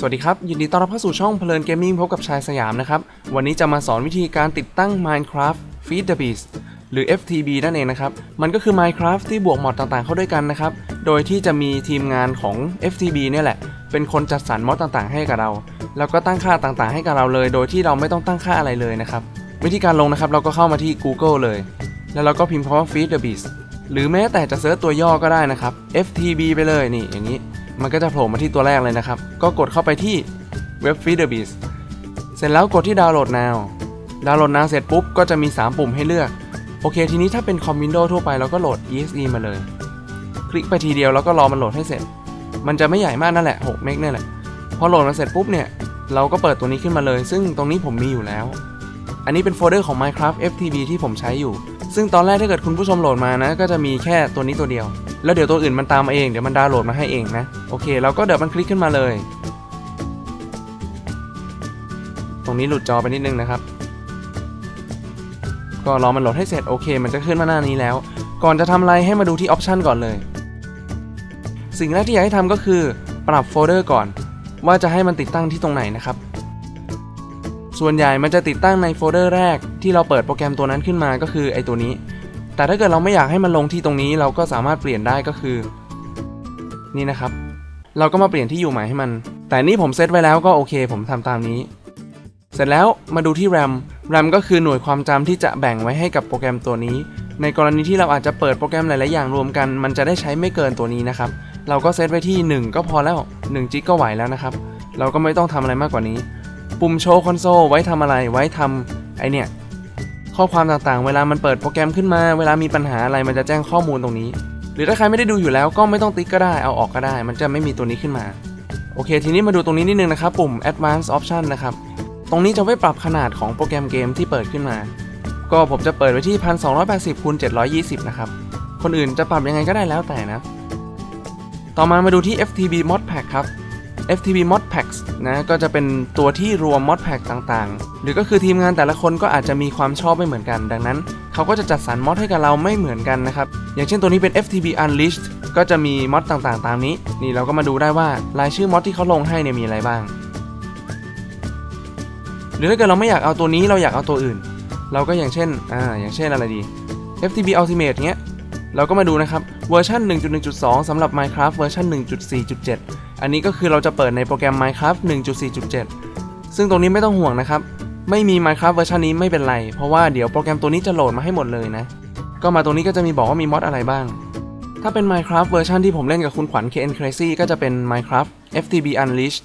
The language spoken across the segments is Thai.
สวัสดีครับ ยินดีต้อนรับเข้าสู่ช่องเพลินเกมมิ่งพบกับชายสยามนะครับ วันนี้จะมาสอนวิธีการติดตั้ง Minecraft Feed the Beast หรือ FTB นั่นเองนะครับ มันก็คือ Minecraft ที่บวกมอดต่างๆเข้าด้วยกันนะครับ โดยที่จะมีทีมงานของ FTB เนี่ยแหละ เป็นคนจัดสรรมอดต่างๆ ให้กับเรา แล้วก็ตั้งค่าต่างๆ ให้กับเราเลย โดยที่เราไม่ต้องตั้งค่าอะไรเลยนะครับ วิธีการลงนะครับ เราก็เข้ามาที่ Google เลย แล้วเราก็พิมพ์คำว่า Feed the Beast หรือแม้แต่จะเซิร์ชตัวย่อก็ได้นะครับ FTB ไปเลยนี่อย่างนี้ มันก็จะโผล่มาที่ตัวแรกเลยนะครับ ก็กดเข้าไปที่เว็บ Feed the Beast เสร็จแล้วกดที่ดาวน์โหลด now ดาวน์โหลด now เสร็จปุ๊บก็จะมี 3 ปุ่มให้เลือก โอเค ทีนี้ถ้าเป็นคอม Windows ทั่วไปเราก็โหลด exe มาเลย คลิกไปทีเดียวแล้วก็รอมันโหลดให้เสร็จ มันจะไม่ใหญ่มากนั่นแหละ6เมกเนี่ยแหละ พอโหลดมาเสร็จปุ๊บเนี่ยเราก็เปิดตัวนี้ขึ้นมาเลย ซึ่งตรงนี้ผมมีอยู่แล้ว อันนี้เป็นโฟลเดอร์ของ Minecraft FTB ที่ผมใช้อยู่ ซึ่งตอนแรกถ้าเกิดคุณผู้ชมโหลดมานะ ก็จะมีแค่ตัวนี้ตัวเดียว แล้วเดี๋ยวตัวอื่นมันตามมาเอง เดี๋ยวมันดาวน์โหลดมาให้เองนะ โอเค เราก็เดี๋ยวมันคลิกขึ้นมาเลย ตรงนี้หลุดจอไปนิดนึงนะครับ ก็รอมันโหลดให้เสร็จ โอเค มันจะขึ้นมาหน้านี้แล้ว ก่อนจะทำอะไรให้มาดูที่ออปชันก่อนเลย สิ่งแรกที่อยากให้ทำก็คือ ปรับโฟลเดอร์ก่อน ว่าจะให้มันติดตั้งที่ตรงไหนนะครับ ส่วนใหญ่มันจะติดตั้งในโฟลเดอร์แรกที่เราเปิดโปรแกรมตัวนั้นขึ้นมาก็คือไอตัวนี้ แต่ถ้าเกิดเราไม่อยากให้มันลงที่ตรงนี้เราก็สามารถเปลี่ยนได้ก็คือ นี่นะครับ เราก็มาเปลี่ยนที่อยู่ใหม่ให้มัน แต่นี่ผมเซตไว้แล้วก็โอเค ผมทำตามนี้ เสร็จแล้วมาดูที่ RAM RAM ก็คือหน่วยความจำที่จะแบ่งไว้ให้กับโปรแกรมตัวนี้ ในกรณีที่เราอาจจะเปิดโปรแกรมหลาย ๆ อย่างรวมกัน มันจะได้ใช้ไม่เกินตัวนี้นะครับ เราก็เซตไว้ที่ 1 ก็พอแล้ว1จิกก็ไหวแล้วนะครับ เราก็ไม่ต้องทำอะไรมากกว่านี้ ปุ่มโชว์คอนโซลไว้ทำอะไรไว้ทำไอเนี่ย ข้อความต่างๆ เวลามันเปิดโปรแกรมขึ้นมา เวลามีปัญหาอะไรมันจะแจ้งข้อมูลตรงนี้ หรือถ้าใครไม่ได้ดูอยู่แล้วก็ไม่ต้องติ๊กก็ได้เอาออกก็ได้ มันจะไม่มีตัวนี้ขึ้นมา โอเค ทีนี้มาดูตรงนี้นิดนึงนะครับ ปุ่ม advanced option นะครับ ตรงนี้จะไว้ปรับขนาดของโปรแกรมเกมที่เปิดขึ้นมา ก็ผมจะเปิดไว้ที่ 1280คูณ720 นะครับ คนอื่นจะปรับยังไงก็ได้แล้วแต่นะ ต่อมามาดูที่ FTB Mod Pack ครับ FTB Mod Packs นะก็จะเป็นตัวที่รวม Mod Pack ต่างๆ หรือก็คือทีมงานแต่ละคนก็อาจจะมีความชอบไม่เหมือนกัน ดังนั้น เขาก็จะจัดสรรมอดให้กับเราไม่เหมือนกันนะครับ อย่างเช่นตัวนี้เป็น FTB Unleashed ก็จะมีมอดต่างๆ ตามนี้ นี่เราก็มาดูได้ว่ารายชื่อมอดที่เขาลงให้เนี่ยมีอะไรบ้าง หรือถ้าเกิดเราไม่อยากเอาตัวนี้เราอยากเอาตัวอื่น เราก็อย่างเช่นอ่าอย่างเช่นอะไรดี FTB Ultimate เงี้ยเราก็มาดูนะครับเวอร์ชัน1.1.2สำหรับ Minecraft เวอร์ชัน1.4.7 อันนี้ก็คือเราจะเปิดในโปรแกรม Minecraft 1.4.7 ซึ่งตรงนี้ไม่ต้องห่วงนะครับ ไม่มี Minecraft เวอร์ชันนี้ไม่เป็นไร เพราะว่าเดี๋ยวโปรแกรมตัวนี้จะโหลดมาให้หมดเลยนะ ก็มาตรงนี้ก็จะมีบอกว่ามีมอดอะไรบ้าง ถ้าเป็น Minecraft เวอร์ชันที่ผมเล่นกับคุณขวัญ KN Crazy ก็จะเป็น Minecraft FTB Unleashed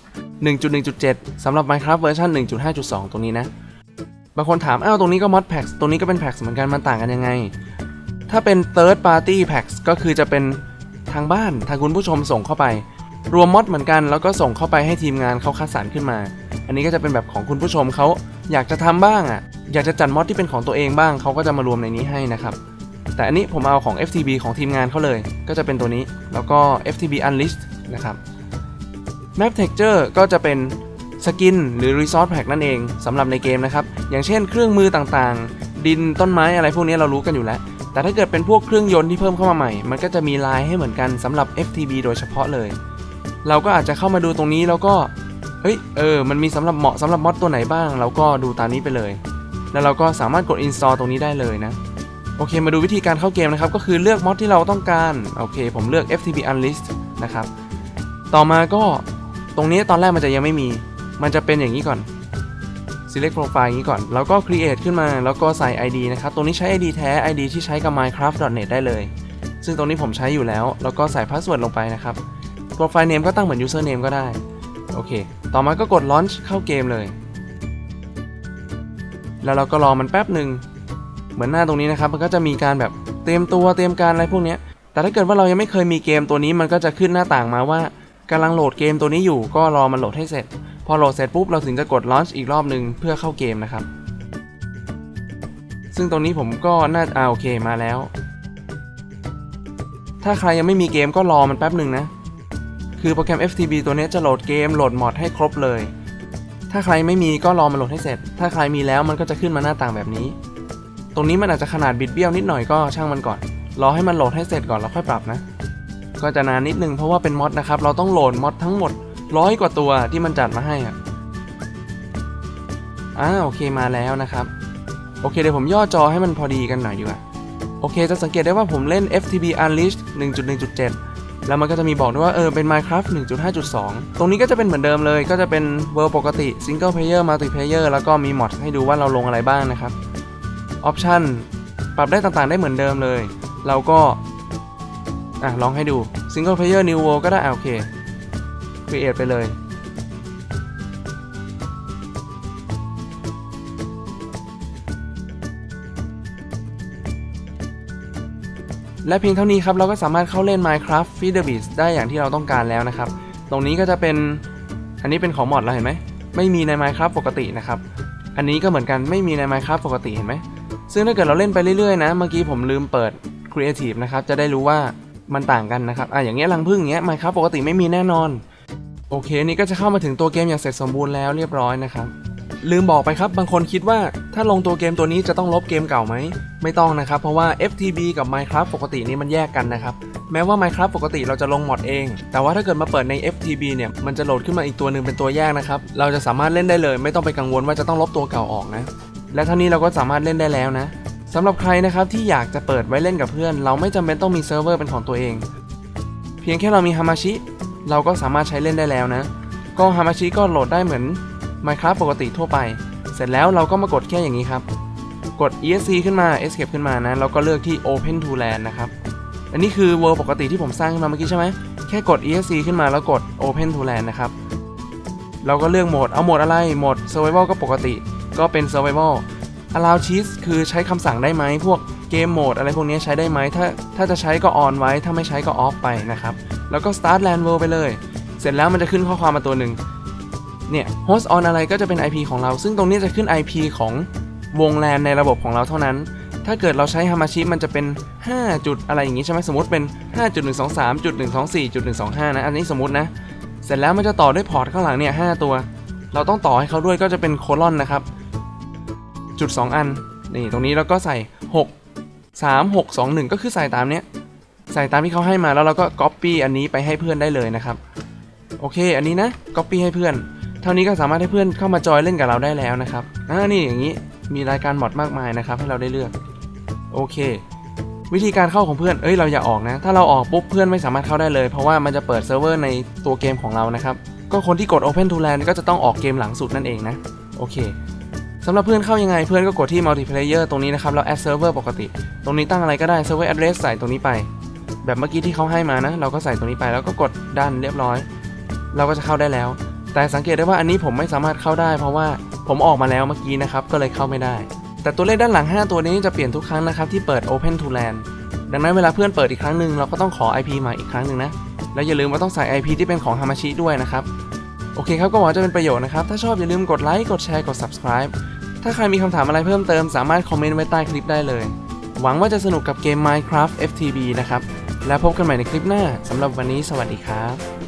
1.1.7 สำหรับ Minecraft เวอร์ชัน1.5.2 ตรงนี้นะ บางคนถามอ้าวตรงนี้ก็ mod packs ตรงนี้ก็เป็น packs เหมือนกันมันต่างกันยังไง ถ้าเป็น third party packs ก็คือจะเป็นทางบ้านทางคุณผู้ชมส่งเข้าไป รวมมอดเหมือนกันแล้วก็ส่งเข้าไปให้ทีมงานเขาคัดสรรขึ้นมา อันนี้ก็จะเป็นแบบของคุณผู้ชมเขาอยากจะทำบ้างอะ อยากจะจัดมอดที่เป็นของตัวเองบ้างเขาก็จะมารวมในนี้ให้นะครับแต่อันนี้ผมเอาของ FTB ของทีมงานเขาเลย ก็จะเป็นตัวนี้แล้วก็ FTB Unleashed นะครับ Map Texture ก็จะเป็นสกินหรือ Resource Pack นั่นเองสำหรับในเกมนะครับ อย่างเช่นเครื่องมือต่างๆ ดินต้นไม้อะไรพวกนี้เรารู้กันอยู่แล้ว แต่ถ้าเกิดเป็นพวกเครื่องยนต์ที่เพิ่มเข้ามาใหม่ มันก็จะมีลายให้เหมือนกันสำหรับ FTB โดยเฉพาะเลย เราก็อาจจะเข้ามาดูตรงนี้แล้วก็เฮ้ยเออมันมีสำหรับเหมาะสำหรับมอดตัวไหนบ้าง เราก็ดูตามนี้ไปเลย แล้วเราก็สามารถกด install ตรงนี้ได้เลยนะโอเคมาดูวิธีการเข้าเกมนะครับก็คือเลือกมอดที่เราต้องการโอเค ผมเลือก FTB Unleashed นะครับต่อมาก็ตรงนี้ตอนแรกมันจะยังไม่มี มันจะเป็นอย่างนี้ก่อน select profile อย่างนี้ก่อน แล้วก็ create ขึ้นมา แล้วก็ใส่ ID นะครับ ตรงนี้ใช้ ID แท้ ID ที่ใช้กับ minecraft.net ได้เลย ซึ่งตรงนี้ผมใช้อยู่แล้ว แล้วก็ใส่ password ลงไปนะครับ profile name ก็ตั้งเหมือน user name ก็ได้ โอเค ต่อมาก็กด launch เข้าเกมเลย แล้วเราก็รอมันแป๊บหนึ่ง เหมือนหน้าตรงนี้นะครับ มันก็จะมีการแบบเตรียมตัวเตรียมการอะไรพวกนี้ แต่ถ้าเกิดว่าเรายังไม่เคยมีเกมตัวนี้ มันก็จะขึ้นหน้าต่างมาว่ากำลังโหลดเกมตัวนี้อยู่ ก็รอมันโหลดให้เสร็จ พอโหลดเสร็จปุ๊บ เราถึงจะกด launch อีกรอบหนึ่งเพื่อเข้าเกมนะครับ ซึ่งตรงนี้ผมก็น่าอ่าโอเคมาแล้วถ้าใครยังไม่มีเกมก็รอมันแป๊บหนึ่งนะ คือโปรแกรม FTB ตัวนี้จะโหลดเกมโหลดมอดให้ครบเลย ถ้าใครไม่มีก็รอมันโหลดให้เสร็จ ถ้าใครมีแล้วมันก็จะขึ้นมาหน้าต่างแบบนี้ ตรงนี้มันอาจจะขนาดบิดเบี้ยวนิดหน่อยก็ช่างมันก่อน รอให้มันโหลดให้เสร็จก่อนแล้วค่อยปรับนะ ก็จะนานนิดนึงเพราะว่าเป็นมอดนะครับ เราต้องโหลดมอดทั้งหมดร้อยกว่าตัวที่มันจัดมาให้อะอ่าโอเคมาแล้วนะครับ โอเคเดี๋ยวผมย่อจอให้มันพอดีกันหน่อยดีกว่า โอเคจะสังเกตได้ว่าผมเล่น FTB Unleashed 1.1.7 แล้วมันก็จะมีบอกด้วยว่าเออเป็น Minecraft 1.5.2 ตรงนี้ก็จะเป็นเหมือนเดิมเลย ก็จะเป็นเวอร์ปกติ Single Player Multiplayer แล้วก็มีมอดให้ดูว่าเราลงอะไรบ้างนะครับออปชันปรับได้ต่างๆได้เหมือนเดิมเลย เราก็อะลองให้ดู Single Player New World ก็ได้โอเค Create ไปเลย และเพียงเท่านี้ครับเราก็สามารถเข้าเล่น Minecraft f e e d e r Beast ได้อย่างที่เราต้องการแล้วนะครับ ตรงนี้ก็จะเป็นอันนี้เป็นของมอดแล้วเห็นไหมไม่มีใน Minecraft ปกตินะครับ อันนี้ก็เหมือนกันไม่มีใน Minecraft ปกติเห็นไหมซึ่งถ้าเกิดเราเล่นไปเรื่อยๆนะ เมื่อกี้ผมลืมเปิด Creative นะครับจะได้รู้ว่ามันต่างกันนะครับอะอย่างเงี้ยรังผึ้งอย่างเงี้ย Minecraft ปกติไม่มีแน่นอน โอเคนี่ก็จะเข้ามาถึงตัวเกมอย่างเสร็จสมบูรณ์แล้วเรียบร้อยนะครับ ลืมบอกไปครับ บางคนคิดว่าถ้าลงตัวเกมตัวนี้จะต้องลบเกมเก่าไหม ไม่ต้องนะครับ เพราะว่า FTB กับ Minecraft ปกตินี่มันแยกกันนะครับ แม้ว่า Minecraft ปกติเราจะลงมอดเอง แต่ว่าถ้าเกิดมาเปิดใน FTB เนี่ย มันจะโหลดขึ้นมาอีกตัวหนึ่งเป็นตัวแยกนะครับ เราจะสามารถเล่นได้เลย ไม่ต้องไปกังวลว่าจะต้องลบตัวเก่าออกนะ และเท่านี้เราก็สามารถเล่นได้แล้วนะสำหรับใครนะครับที่อยากจะเปิดไว้เล่นกับเพื่อน เราไม่จำเป็นต้องมีเซิร์ฟเวอร์เป็นของตัวเอง เพียงแค่เรามีฮามาชิเราก็สามารถใช้เล่นได้แล้วนะ ก็ฮามาชิก็โหลดได้เหมือน Minecraft ปกติทั่วไป เสร็จแล้วเราก็มากดแค่อย่างนี้ครับ กด ESC ขึ้นมา Escape ขึ้นมานะแล้วก็เลือกที่ Open to Land นะครับ อันนี้คือ World ปกติที่ผมสร้างขึ้นมาเมื่อกี้ใช่ไหมแค่กด ESC ขึ้นมาแล้วกด Open to Land นะครับ เราก็เลือกโหมด เอาโหมดอะไร โหมด Survival ก็ปกติ ก็เป็น Survival Allow Cheats คือใช้คำสั่งได้ไหมพวกเกมโหมดอะไรพวกนี้ใช้ได้ไหมถ้าถ้าจะใช้ก็ on ไว้ ถ้าไม่ใช้ก็ off ไปนะครับ แล้วก็ Start Land World ไปเลย เสร็จแล้วมันจะขึ้นข้อความมาตัวหนึ่ง เนี่ย host on อะไรก็จะเป็น IP ของเรา ซึ่งตรงนี้จะขึ้น IP ของวงแลนในระบบของเราเท่านั้น ถ้าเกิดเราใช้ Hamachi มันจะเป็น 5 จุดอะไรอย่างงี้ใช่ไหมสมมติเป็น 5.123.124.125 นะ อันนี้สมมตินะ เสร็จแล้วมันจะต่อด้วยพอร์ตข้างหลังเนี่ย 5 ตัว เราต้องต่อให้เขาด้วยก็จะเป็นโคลอนนะครับ จุด 2 อัน นี่ตรงนี้เราก็ใส่ 6 3 6 2 1 ก็คือใส่ตามเนี้ย ใส่ตามที่เขาให้มาแล้วเราก็ Copy อันนี้ไปให้เพื่อนได้เลยนะครับ โอเค อันนี้นะ Copy ให้เพื่อน เท่านี้ก็สามารถให้เพื่อนเข้ามาจอยเล่นกับเราได้แล้วนะครับอ่านี่อย่างนี้มีรายการมอดมากมายนะครับ ให้เราได้เลือก โอเค วิธีการเข้าของเพื่อน เอ้ยเราอย่าออกนะ ถ้าเราออกปุ๊บเพื่อนไม่สามารถเข้าได้เลย เพราะว่ามันจะเปิดเซิร์ฟเวอร์ในตัวเกมของเรานะครับ ก็คนที่กด Open to Land ก็จะต้องออกเกมหลังสุดนั่นเองนะ โอเคสำหรับเพื่อนเข้ายังไงเพื่อนก็กดที่ multiplayer ตรงนี้นะครับแล้ว add server ปกติ ตรงนี้ตั้งอะไรก็ได้ server address ใส่ตรงนี้ไป แบบเมื่อกี้ที่เขาให้มานะ เราก็ใส่ตรงนี้ไปแล้วก็กดดันเรียบร้อย เราก็จะเข้าได้แล้ว แต่สังเกตได้ว่าอันนี้ผมไม่สามารถเข้าได้ เพราะว่าผมออกมาแล้วเมื่อกี้นะครับก็เลยเข้าไม่ได้ แต่ตัวเลขด้านหลัง 5 ตัวนี้จะเปลี่ยนทุกครั้งนะครับที่เปิด Open to Land ดังนั้นเวลาเพื่อนเปิดอีกครั้งหนึ่งเราก็ต้องขอ IP ใหม่อีกครั้งหนึ่งนะ แล้วอย่าลืมว่าต้องใส่ IP ที่เป็นของ Hamachi ด้วยนะครับ โอเคครับก็หวังจะเป็นประโยชน์นะครับ ถ้าชอบอย่าลืมกดไลค์กดแชร์กด subscribe ถ้าใครมีคำถามอะไรเพิ่มเติมสามารถคอมเมนต์ไว้ใต้คลิปได้เลย หวังว่าจะสนุกกับเกม Minecraft FTB นะครับ แล้วพบกันใหม่ในคลิปหน้าสำหรับวันนี้สวัสดีครับ